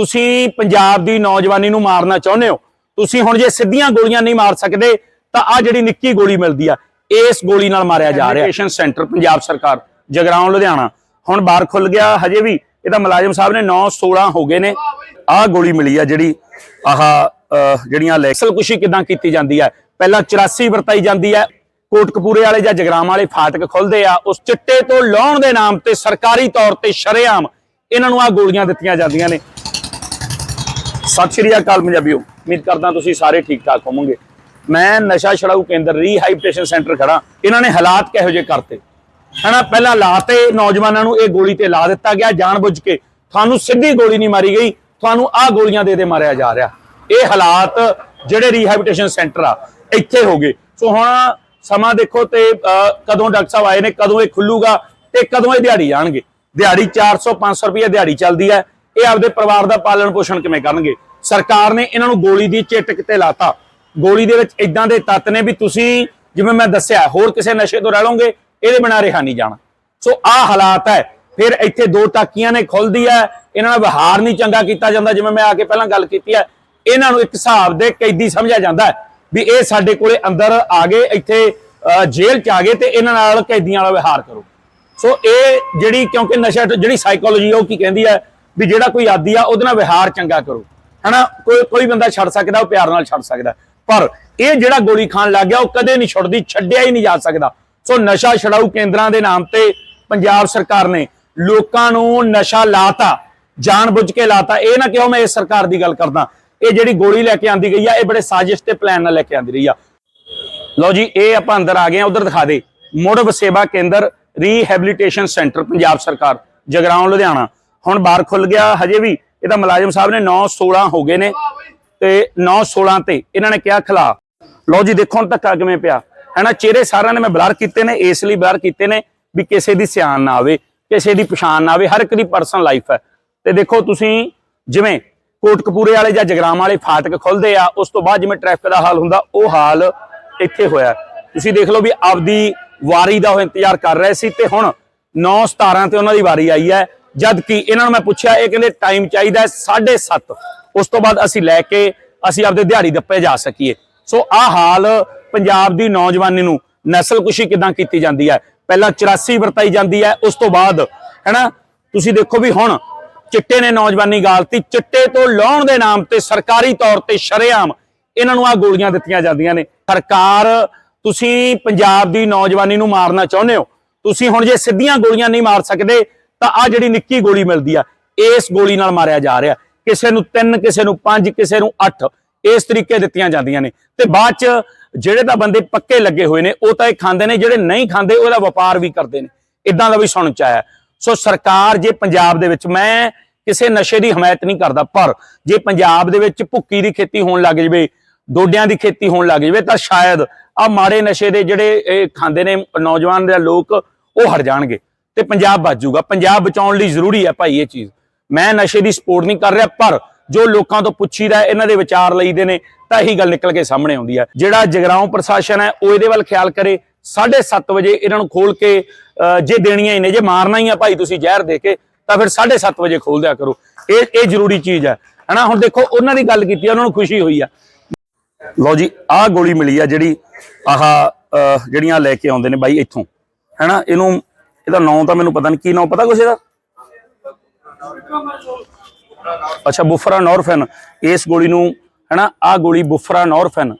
ਤੁਸੀਂ ਪੰਜਾਬ ਦੀ ਨੌਜਵਾਨੀ ਨੂੰ ਮਾਰਨਾ ਚਾਹੁੰਦੇ ਹੋ ਤੁਸੀਂ ਹੁਣ ਜੇ ਸਿੱਧੀਆਂ ਗੋਲੀਆਂ ਨਹੀਂ ਮਾਰ ਸਕਦੇ ਤਾਂ ਆ ਜਿਹੜੀ ਨਿੱਕੀ ਗੋਲੀ ਮਿਲਦੀ ਆ ਇਸ ਗੋਲੀ ਨਾਲ ਮਾਰਿਆ ਜਾ ਰਿਹਾ। ਐਜੂਕੇਸ਼ਨ ਸੈਂਟਰ ਪੰਜਾਬ ਸਰਕਾਰ ਜਗਰਾਉਂ ਲੁਧਿਆਣਾ। ਹੁਣ ਬਾਹਰ ਖੁੱਲ ਗਿਆ ਹਜੇ ਵੀ ਇਹਦਾ ਮੁਲਾਜ਼ਮ ਸਾਹਿਬ ਨੇ 9 16 ਹੋ ਗਏ ਨੇ। ਆਹ ਗੋਲੀ ਮਿਲੀ ਆ ਜਿਹੜੀ ਆਹ ਜਿਹੜੀਆਂ ਲੈਕਸਲ ਕੁਸ਼ੀ ਕਿਦਾਂ ਕੀਤੀ ਜਾਂਦੀ ਹੈ ਪਹਿਲਾਂ 84 ਵਰਤਾਈ ਜਾਂਦੀ ਹੈ ਕੋਟਕਪੂਰੇ ਵਾਲੇ ਜਾਂ ਜਗਰਾਮ ਵਾਲੇ ਫਾਟਕ ਖੁੱਲਦੇ ਆ ਉਸ ਚਿੱਟੇ ਤੋਂ ਲਾਉਣ ਦੇ ਨਾਮ ਤੇ ਸਰਕਾਰੀ ਤੌਰ ਤੇ ਸ਼ਰੇਆਮ ਇਹਨਾਂ ਨੂੰ ਆ ਗੋਲੀਆਂ ਦਿੱਤੀਆਂ ਜਾਂਦੀਆਂ ਨੇ। ਸਤਿ ਸ਼੍ਰੀ ਅਕਾਲ ਪੰਜਾਬੀਓ। ਉਮੀਦ ਕਰਦਾ ਤੁਸੀਂ ਸਾਰੇ ਠੀਕ ਠਾਕ ਹੋਵੋਗੇ। ਮੈਂ ਨਸ਼ਾ ਛੜਾਊ ਕੇਂਦਰ ਰੀਹਾਈਬ੍ਰੇਸ਼ਨ ਸੈਂਟਰ ਖੜਾ। ਇਹਨਾਂ ਨੇ ਹਾਲਾਤ ਕਿਹੋ ਜਿਹੇ ਕਰਤੇ? ਹਨਾ ਪਹਿਲਾਂ ਲਾਤੇ ਨੌਜਵਾਨਾਂ ਨੂੰ ਇਹ ਗੋਲੀ ਤੇ ਲਾ ਦਿੱਤਾ ਗਿਆ ਜਾਣਬੁੱਝ ਕੇ। ਤੁਹਾਨੂੰ ਸਿੱਧੀ ਗੋਲੀ ਨਹੀਂ ਮਾਰੀ ਗਈ ਤੁਹਾਨੂੰ ਆਹ ਗੋਲੀਆਂ ਦੇ ਦੇ ਮਾਰਿਆ ਜਾ ਰਿਹਾ। ਇਹ ਹਾਲਾਤ ਜਿਹੜੇ ਰੀਹਾਈਬ੍ਰੇਸ਼ਨ ਸੈਂਟਰ ਆ ਇੱਥੇ ਹੋ ਗਏ। ਸੋ ਹੁਣ ਸਮਾਂ ਦੇਖੋ ਤੇ ਅਹ, ਕਦੋਂ ਡਾਕਟਰ ਸਾਹਿਬ ਆਏ ਨੇ ਕਦੋਂ ਇਹ ਖੁੱਲੂਗਾ ਤੇ ਕਦੋਂ ਇਹ ਦਿਹਾੜੀ ਜਾਣਗੇ ਦਿਹਾੜੀ 400 500 ਰੁਪਏ ਦਿਹਾੜੀ ਚੱਲਦੀ ਹੈ। ਇਹ ਆਪਦੇ ਪਰਿਵਾਰ ਦਾ ਪਾਲਣ ਪੋਸ਼ਣ ਕਿਵੇਂ ਕਰਨਗੇ? ਸਰਕਾਰ ਨੇ ਇਹਨਾਂ ਨੂੰ ਗੋਲੀ ਦੀ ਚਿੱਟ ਕਿਤੇ ਲਾਤਾ। ਗੋਲੀ ਦੇ ਵਿੱਚ ਇਦਾਂ ਦੇ ਤੱਤ ਨੇ ਵੀ ਤੁਸੀਂ, ਜਿਵੇਂ ਮੈਂ ਦੱਸਿਆ, ਹੋਰ ਕਿਸੇ ਨਸ਼ੇ ਤੋਂ ਰਹਿ ਲਓਗੇ, ਇਹਦੇ ਬਿਨਾਂ ਰਿਹਾ ਨਹੀਂ ਜਾਣਾ। ਸੋ ਆਹ ਹਾਲਾਤ ਹੈ। ਫਿਰ ਇੱਥੇ ਦੋ ਟਾਕੀਆਂ ਨੇ ਖੁੱਲਦੀ ਹੈ। ਇਹਨਾਂ ਦਾ ਵਿਹਾਰ ਨਹੀਂ ਚੰਗਾ ਕੀਤਾ ਜਾਂਦਾ, ਜਿਵੇਂ ਮੈਂ ਆ ਕੇ ਪਹਿਲਾਂ ਗੱਲ ਕੀਤੀ ਹੈ। ਇਹਨਾਂ ਨੂੰ ਇੱਕ ਹਿਸਾਬ ਦੇ ਕੈਦੀ ਸਮਝਿਆ ਜਾਂਦਾ ਹੈ ਵੀ ਇਹ ਸਾਡੇ ਕੋਲੇ ਅੰਦਰ ਆ ਗਏ, ਇੱਥੇ ਜੇਲ੍ਹ ਚ ਆ ਗਏ ਤੇ ਇਹਨਾਂ ਨਾਲ ਕੈਦੀਆਂ ਵਾਲਾ ਵਿਹਾਰ ਕਰੋ। ਸੋ ਇਹ ਜਿਹੜੀ, ਕਿਉਂਕਿ ਨਸ਼ਾ, ਜਿਹੜੀ ਸਾਈਕੋਲੋਜੀ ਉਹ ਕੀ ਕਹਿੰਦੀ ਹੈ? ਵੀ ਜਿਹੜਾ ਕੋਈ ਆਦੀ ਆ, ਉਹਦੇ ਨਾਲ ਵਿਹਾਰ ਚੰਗਾ ਕਰੋ। ਹਨਾ? ਕੋਈ ਕੋਈ ਬੰਦਾ ਛੱਡ ਸਕਦਾ, ਉਹ ਪਿਆਰ ਨਾਲ ਛੱਡ ਸਕਦਾ। ਪਰ ਇਹ ਜਿਹੜਾ ਗੋਲੀ ਖਾਣ ਲੱਗ ਗਿਆ, ਉਹ ਕਦੇ ਨਹੀਂ ਛੁੱਟਦੀ, ਛੱਡਿਆ ਹੀ ਨਹੀਂ ਜਾ ਸਕਦਾ। ਸੋ ਨਸ਼ਾ ਛਡਾਊ ਕੇਂਦਰਾਂ ਦੇ ਨਾਮ ਤੇ ਪੰਜਾਬ ਸਰਕਾਰ ਨੇ ਲੋਕਾਂ ਨੂੰ ਨਸ਼ਾ ਲਾਤਾ, ਜਾਣਬੁੱਝ ਕੇ ਲਾਤਾ। ਇਹ ਨਾ ਕਿਉਂ ਮੈਂ ਇਸ ਸਰਕਾਰ ਦੀ ਗੱਲ ਕਰਦਾ। ਇਹ ਜਿਹੜੀ ਗੋਲੀ ਲੈ ਕੇ ਆਂਦੀ ਗਈ ਆ, ਇਹ ਬੜੇ ਸਾਜ਼ਿਸ਼ ਤੇ ਪਲਾਨ ਨਾਲ ਲੈ ਕੇ ਆਂਦੀ ਰਹੀ ਆ। ਲਓ ਜੀ, ਇਹ ਆਪਾਂ ਅੰਦਰ ਆ ਗਏ ਆ, ਉਧਰ ਦਿਖਾ ਦੇ। ਮੁੜ ਵਸੇਵਾ ਕੇਂਦਰ ਰੀਹੈਬਿਲਿਟੇਸ਼ਨ ਸੈਂਟਰ ਪੰਜਾਬ ਸਰਕਾਰ, ਜਗਰਾਉਂ, ਲੁਧਿਆਣਾ। ਹੁਣ ਬਾਹਰ ਖੁੱਲ ਗਿਆ, ਹਜੇ ਵੀ ਇਹਦਾ ਮੁਲਾਜ਼ਮ ਸਾਹਿਬ ਨੇ 9 16 ਹੋ ਗਏ ਨੇ ਤੇ 9 16 ਤੇ ਇਹਨਾਂ ਨੇ ਕਿਹਾ ਖਿਲਾ। ਲਓ ਜੀ, ਦੇਖੋ ਹੁਣ ਧੱਕਾ ਕਿਵੇਂ ਪਿਆ। ਹੈਨਾ, ਚਿਹਰੇ ਸਾਰਿਆਂ ਨੇ ਮੈਂ ਬਲਰ ਕੀਤੇ ਨੇ, ਇਸ ਲਈ ਬਲਰ ਕੀਤੇ ਨੇ ਵੀ ਕਿਸੇ ਦੀ ਸਿਆਣ ਨਾ ਆਵੇ, ਕਿਸੇ ਦੀ ਪਛਾਣ ਨਾ ਆਵੇ, ਹਰ ਇੱਕ ਦੀ ਪਰਸਨਲ ਲਾਈਫ ਹੈ। ਤੇ ਦੇਖੋ ਤੁਸੀਂ ਜਿਵੇਂ ਕੋਟਕਪੂਰੇ ਵਾਲੇ ਜਾਂ ਜਗਰਾਮ ਵਾਲੇ ਫਾਟਕ ਖੁੱਲਦੇ ਆ, ਉਸ ਤੋਂ ਬਾਅਦ ਜਿਵੇਂ ਟ੍ਰੈਫਿਕ ਦਾ ਹਾਲ ਹੁੰਦਾ, ਉਹ ਹਾਲ ਇੱਥੇ ਹੋਇਆ ਤੁਸੀਂ ਦੇਖ ਲਓ ਵੀ ਆਪਦੀ ਵਾਰੀ ਦਾ ਉਹ ਇੰਤਜ਼ਾਰ ਕਰ ਰਹੇ ਸੀ ਤੇ ਹੁਣ 9 17 ਤੇ ਉਹਨਾਂ ਦੀ ਵਾਰੀ ਆਈ ਹੈ। ਜਦ ਕਿ ਇਹਨਾਂ ਨੂੰ ਮੈਂ ਪੁੱਛਿਆ, ਇਹ ਕਹਿੰਦੇ ਟਾਈਮ ਚਾਹੀਦਾ ਹੈ 7:30 ਉਸ ਤੋਂ ਬਾਅਦ ਅਸੀਂ ਲੈ ਕੇ ਅਸੀਂ ਆਪਦੇ ਦਿਹਾੜੀ ਦੱਪੇ ਜਾ ਸਕੀਏ। ਸੋ ਆਹ ਹਾਲ ਪੰਜਾਬ ਦੀ ਨੌਜਵਾਨੀ ਨੂੰ ਨਸਲਕੁਸ਼ੀ ਕਿਦਾਂ ਕੀਤੀ ਜਾਂਦੀ ਹੈ? ਪਹਿਲਾਂ 84 ਵਰਤਾਈ ਜਾਂਦੀ ਹੈ, ਉਸ ਤੋਂ ਬਾਅਦ, ਹੈਨਾ? ਤੁਸੀਂ ਦੇਖੋ ਵੀ ਹੁਣ ਚਿੱਟੇ ਨੇ ਨੌਜਵਾਨੀ ਗਾਲਤੀ। ਚਿੱਟੇ ਤੋਂ ਲਾਉਣ ਦੇ ਨਾਮ ਤੇ ਸਰਕਾਰੀ ਤੌਰ ਤੇ ਸ਼ਰੇਆਮ ਇਹਨਾਂ ਨੂੰ ਆ ਗੋਲੀਆਂ ਦਿੱਤੀਆਂ ਜਾਂਦੀਆਂ ਨੇ। ਸਰਕਾਰ, ਤੁਸੀਂ ਪੰਜਾਬ ਦੀ ਨੌਜਵਾਨੀ ਨੂੰ ਮਾਰਨਾ ਚਾਹੁੰਦੇ ਹੋ। ਤੁਸੀਂ ਹੁਣ ਜੇ ਸਿੱਧੀਆਂ ਗੋਲੀਆਂ ਨਹੀਂ ਮਾਰ ਸਕਦੇ ਤਾਂ ਆ ਜਿਹੜੀ ਨਿੱਕੀ ਗੋਲੀ ਮਿਲਦੀ ਆ, ਇਸ ਗੋਲੀ ਨਾਲ ਮਾਰਿਆ ਜਾ ਰਿਹਾ। ਕਿਸੇ ਨੂੰ 3 ਕਿਸੇ ਨੂੰ 5 ਕਿਸੇ ਨੂੰ 8 ਇਸ ਤਰੀਕੇ ਦਿੱਤੀਆਂ ਜਾਂਦੀਆਂ ਨੇ। ਤੇ ਬਾਅਦ ਚ ਜਿਹੜੇ ਤਾਂ ਬੰਦੇ ਪੱਕੇ ਲੱਗੇ ਹੋਏ ਨੇ, ਉਹ ਤਾਂ ਇਹ ਖਾਂਦੇ ਨੇ, ਜਿਹੜੇ ਨਹੀਂ ਖਾਂਦੇ, ਉਹਦਾ ਵਪਾਰ ਵੀ ਕਰਦੇ ਨੇ। ਇਦਾਂ ਦਾ ਵੀ ਸੁਣ ਚ ਆਇਆ। ਸੋ ਸਰਕਾਰ ਜੇ ਪੰਜਾਬ ਦੇ ਵਿੱਚ, ਮੈਂ ਕਿਸੇ ਨਸ਼ੇ ਦੀ ਹਮਾਇਤ ਨਹੀਂ ਕਰਦਾ, ਪਰ ਜੇ ਪੰਜਾਬ ਦੇ ਵਿੱਚ ਭੁੱਕੀ ਦੀ ਖੇਤੀ ਹੋਣ ਲੱਗ ਜਵੇ, ਡੋਡਿਆਂ ਦੀ ਖੇਤੀ ਹੋਣ ਲੱਗ ਜਵੇ, ਤਾਂ ਸ਼ਾਇਦ ਆ ਮਾੜੇ ਨਸ਼ੇ ਦੇ ਜਿਹੜੇ ਇਹ ਖਾਂਦੇ ਨੇ ਨੌਜਵਾਨ ਦੇ ਲੋਕ, ਉਹ ਹਟ ਜਾਣਗੇ। ਤੇ ਪੰਜਾਬ ਬਚ ਜਾਊਗਾ। ਪੰਜਾਬ ਬਚਾਉਣ ਲਈ ਜ਼ਰੂਰੀ ਹੈ ਭਾਈ ਇਹ ਚੀਜ਼। ਮੈਂ ਨਸ਼ੇ ਦੀ ਸਪੋਰਟ ਨਹੀਂ ਕਰ ਰਿਹਾ, ਪਰ ਜੋ ਲੋਕਾਂ ਤੋਂ ਪੁੱਛੀਦਾ ਇਹਨਾਂ ਦੇ ਵਿਚਾਰ ਲਈਦੇ ਨੇ, ਤਾਂ ਇਹੀ ਗੱਲ ਨਿਕਲ ਕੇ ਸਾਹਮਣੇ ਆਉਂਦੀ ਹੈ। ਜਿਹੜਾ ਜਗਰਾਉਂ ਪ੍ਰਸ਼ਾਸਨ ਹੈ, ਉਹ ਇਹਦੇ ਵੱਲ ਖਿਆਲ ਕਰੇ। 7:30 ਵਜੇ ਇਹਨਾਂ ਨੂੰ ਖੋਲ ਕੇ ਜੇ ਦੇਣੀਆਂ ਹੀ ਨੇ, ਜੇ ਮਾਰਨਾ ਹੀ ਆ ਭਾਈ ਤੁਸੀਂ ਜ਼ਹਿਰ ਦੇ ਕੇ, ਤਾਂ ਫਿਰ 7:30 ਵਜੇ ਖੋਲ ਦਿਆ ਕਰੋ। ਇਹ ਇਹ ਜ਼ਰੂਰੀ ਚੀਜ਼ ਹੈ। ਹਨਾ, ਹੁਣ ਦੇਖੋ, ਉਹਨਾਂ ਦੀ ਗੱਲ ਕੀਤੀ, ਉਹਨਾਂ ਨੂੰ ਖੁਸ਼ੀ ਹੋਈ ਆ। ਲਓ ਜੀ, ਆਹ ਗੋਲੀ ਮਿਲੀ ਆ ਜਿਹੜੀ ਆਹ ਜਿਹੜੀਆਂ ਲੈ ਕੇ ਆਉਂਦੇ ਨੇ ਬਾਈ ਇੱਥੋਂ। ਹੈਨਾ, ਇਹਨੂੰ ਇਹਦਾ ਨਾਂ ਤਾਂ ਮੈਨੂੰ ਪਤਾ ਨਹੀਂ, ਕੀ ਨਾਂ, ਪਤਾ ਕੁਛ ਇਹਦਾ? ਅੱਛਾ, ਬੁਫਰਾ ਨੌਰਫਨ। ਇਸ ਗੋਲੀ ਨੂੰ, ਹੈਨਾ, ਆਹ ਗੋਲੀ ਬੁਫਰਾ ਨੋਰਫੈਨ।